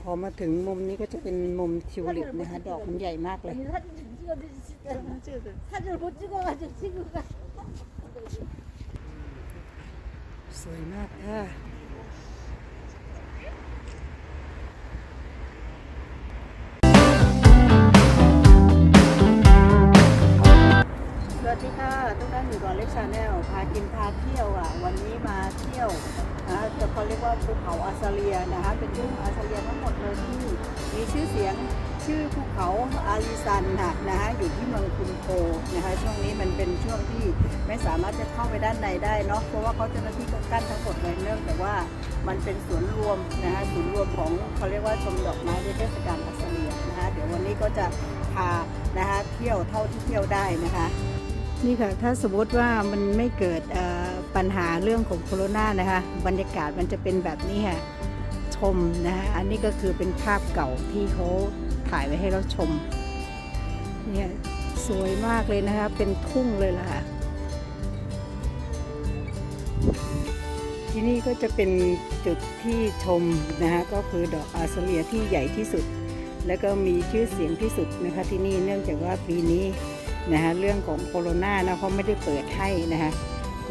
พอมาถึงมุมนี้ก็จะเป็นมุมทิวลิปนะคะ ดอกมันใหญ่มากเลย 아니 사진 좀 찍어주시죠. 사진을 못 찍어가지고 친구가 สวยมากค่ะ สวัสดีค่ะทุกท่านอยู่กับเล็กชาแนลพากินพาเที่ยวอ่ะ วันนี้มาเที่ยวนะจะ เขาเรียกว่าภูเขาอาซาเลียนะคะเป็นภูเขาอาซาเลียทั้งหมดเลยที่มีชื่อเสียงชื่อภูเขาอาลิซันค่ะนะคะอยู่ที่เมืองคุนโคนะคะช่วงนี้มันเป็นช่วงที่ไม่สามารถจะเข้าไปด้านในได้เนาะเพราะว่าเขาเจ้าหน้าที่ก็กั้นทั้งหมดเลยเนื่องจากว่ามันเป็นสวนรวมนะคะศูนย์รวมของเขาเรียกว่าชมดอกไม้ในเทศกาลอาซาเลียนะคะเดี๋ยววันนี้ก็จะพานะคะเที่ยวเท่าที่เที่ยวได้นะคะนี่ค่ะถ้าสมมติว่ามันไม่เกิดอ่อ ปัญหาเรื่องของโคโรนานะคะ บรรยากาศมันจะเป็นแบบนี้ค่ะ ชมนะคะอันนี้ก็คือเป็นภาพเก่าที่เขาถ่ายไว้ให้เราชม เนี่ยสวยมากเลยนะคะ เป็นทุ่งเลยล่ะค่ะที่นี่ก็จะเป็นจุดที่ชมนะคะก็คือดอกอาซาเลียที่ใหญ่ที่สุด แล้วก็มีชื่อเสียงที่สุดนะคะที่นี่เนื่องจากว่าปีนี้นะคะเรื่องของโคโรนานะเขาไม่ได้เปิดให้นะคะ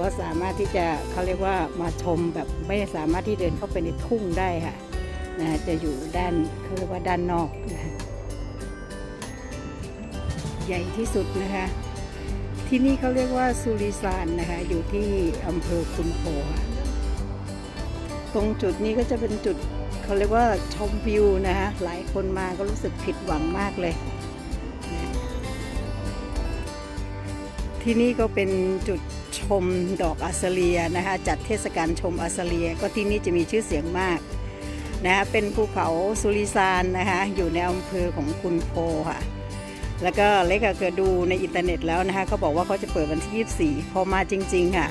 ก็สามารถที่จะเขาเรียกว่ามาชมแบบไม่สามารถที่เดินเข้าไปในทุ่งได้ค่ะนะจะอยู่ด้านเขาเรียกว่าด้านนอกนะใหญ่ที่สุดนะคะ ที่นี่เขาเรียกว่าสุริซานนะคะ อยู่ที่อำเภอคุนโพตรงจุดนี้ก็จะเป็นจุดเขาเรียกว่าชมวิวนะคะ หลายคนมาก็รู้สึกผิดหวังมากเลยที่นี่ก็เป็นจุด มดอกอาซาเลียนะคะจัดเทศกาลชมอาซาเลีย ก็ที่นี่จะมีชื่อเสียงมากนะคะเป็นภูเขาสุริซานนะคะอยู่ในอำเภอของคุนโพค่ะ แล้วก็เล็กก็เคยดูในอินเทอร์เน็ตแล้วนะคะเขาบอกว่าเขาจะเปิดวันที่ 24 พอมาจริง ๆ ค่ะ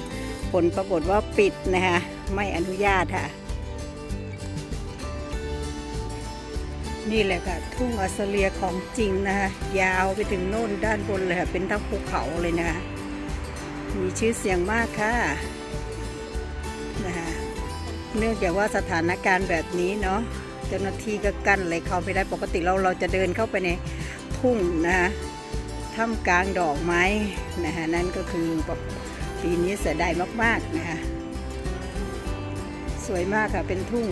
ผลปรากฏว่าปิดนะคะไม่อนุญาตค่ะ นี่แหละค่ะ ทุ่งออสเตรเลียของจริงนะคะยาวไปถึงโน่นด้านบนเลยค่ะ เป็นทั้งภูเขาเลยนะคะ มีชื่อเสียงมากค่ะนะคะเนื่องจากว่าสถานการณ์แบบนี้เนาะเจ้าหน้าที่ก็กั้นอะไรเข้าไม่ได้ปกติเราเราจะเดินเข้าไปในทุ่งนะคะท่ามกลางดอกไม้นะคะนั่นก็คือปีนี้เสียดายมากๆนะคะสวยมากค่ะเป็นทุ่ง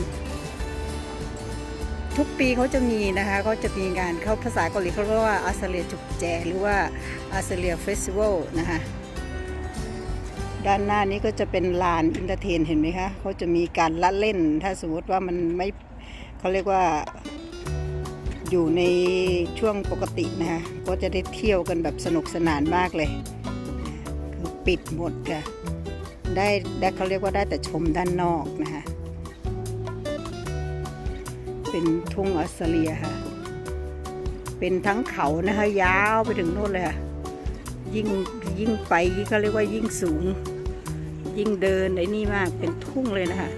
ทุกปีเขาจะมีนะคะเขาจะมีงานเขาภาษาเกาหลีเขาเรียกว่าอาเซเลียจุกแจ หรือว่าอาเซเลียเฟสติวัลนะคะ ด้านหน้านี้ก็จะเป็นลานอินเตอร์เทนเห็นไหมคะเขาจะมีการละเล่น ถ้าสมมติว่ามันไม่เขาเรียกว่าอยู่ในช่วงปกตินะคะก็จะได้เที่ยวกันแบบสนุกสนานมากเลย คือปิดหมดค่ะได้ได้เขาเรียกว่าได้แต่ชมด้านนอกนะคะเป็นทุ่งออสเตรเลียค่ะ เป็นทั้งเขานะคะยาวไปถึงโน่นเลยค่ะ ยิ่งยิ่งไปก็เรียกว่ายิ่งสูง ยิ่งเดินไอ้นี่มากเป็นทุ่งเลยนะคะ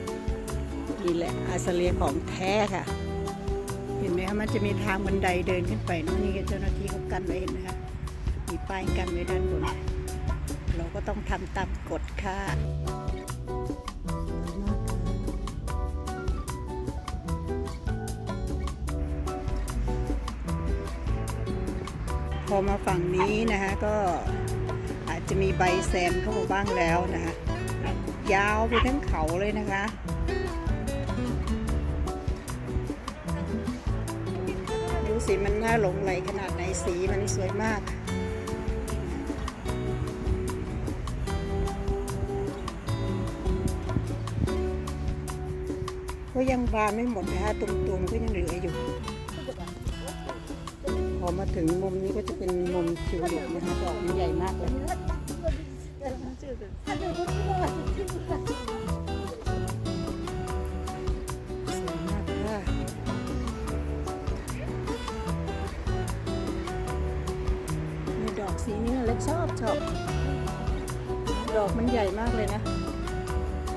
นี่แหละอาสเตรเลียของแท้ค่ะ เห็นไหมคะมันจะมีทางบันไดเดินขึ้นไปนะนี่เจ้าหน้าที่เขากันไว้เห็นไหมคะมีป้ายกันไว้ด้านบน เราก็ต้องทำตามกฎค่ะ พอมาฝั่งนี้นะคะก็อาจจะมีใบแซมเข้ามาบ้างแล้วนะคะยาวไปทั้งเขาเลยนะคะดูสิมันน่าหลงไหลขนาดไหนสีมันสวยมากก็ยังบานไม่หมดนะคะตุ่มๆก็ยังเหลืออยู่ อมาถึงมุมนี้ก็จะเป็นมุมชิวลิปนะคะดอกมันใหญ่มากเลยดอกสีนี้เล็ชอบชอบดอกมันใหญ่มากเลยนะ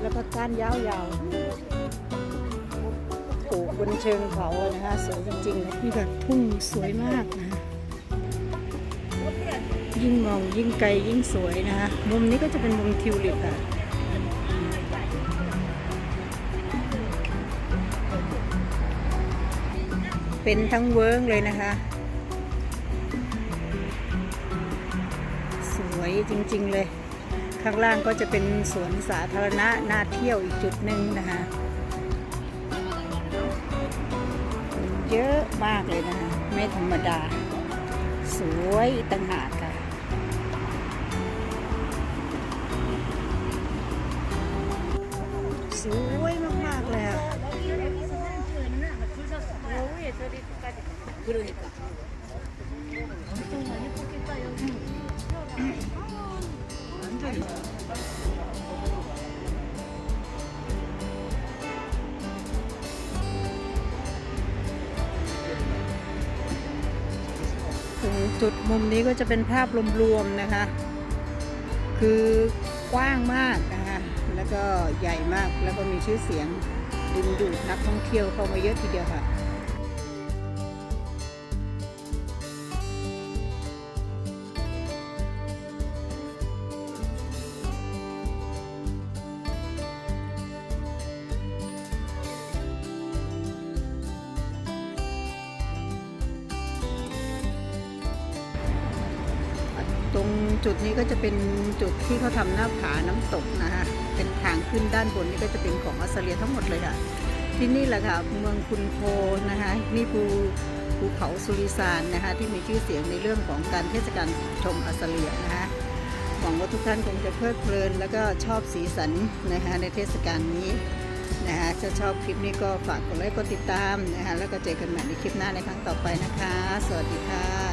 แล้วก็ก้านยาวๆ นเชิงเขานะคะสวยจริงๆนี่แบบทุ่งสวยมากนะยิ่งมองยิ่งไกลยิ่งสวยนะคะมุมนี้ก็จะเป็นมุมทิวลิปค่ะเป็นทั้งเวิร์งเลยนะคะ สวยจริงๆเลย ข้างล่างก็จะเป็นสวนสาธารณะน่าเที่ยวอีกจุดหนึ่งนะคะ เยอะมากเลยนะคะ ไม่ธรรมดา สวยต่างหากค่ะสวยมากๆเลยอะ จุดมุมนี้ก็จะเป็นภาพรวมๆนะคะ คือกว้างมากนะคะ แล้วก็ใหญ่มากแล้วก็มีชื่อเสียงดึงดูดนักท่องเที่ยวเข้ามาเยอะทีเดียวค่ะ จุดนี้ก็จะเป็นจุดที่เขาทำหน้าผาน้ำตกนะคะเป็นทางขึ้นด้านบนนี่ก็จะเป็นของออสเตรเลียทั้งหมดเลยค่ะ ที่นี่แหละค่ะเมืองคุณโพนะคะนี่ภูภูเขาสุริซานนะคะที่มีชื่อเสียงในเรื่องของการเทศกาลชมออสเตรเลียนะคะหวังว่าทุกท่านคงจะเพลิดเพลิน แล้วก็ชอบสีสันนะคะในเทศกาลนี้นะคะถ้าชอบคลิปนี้ก็ฝากกดไลค์กดติดตามนะคะแล้วก็เจอกันใหม่ในคลิปหน้าในครั้งต่อไปนะคะ สวัสดีค่ะ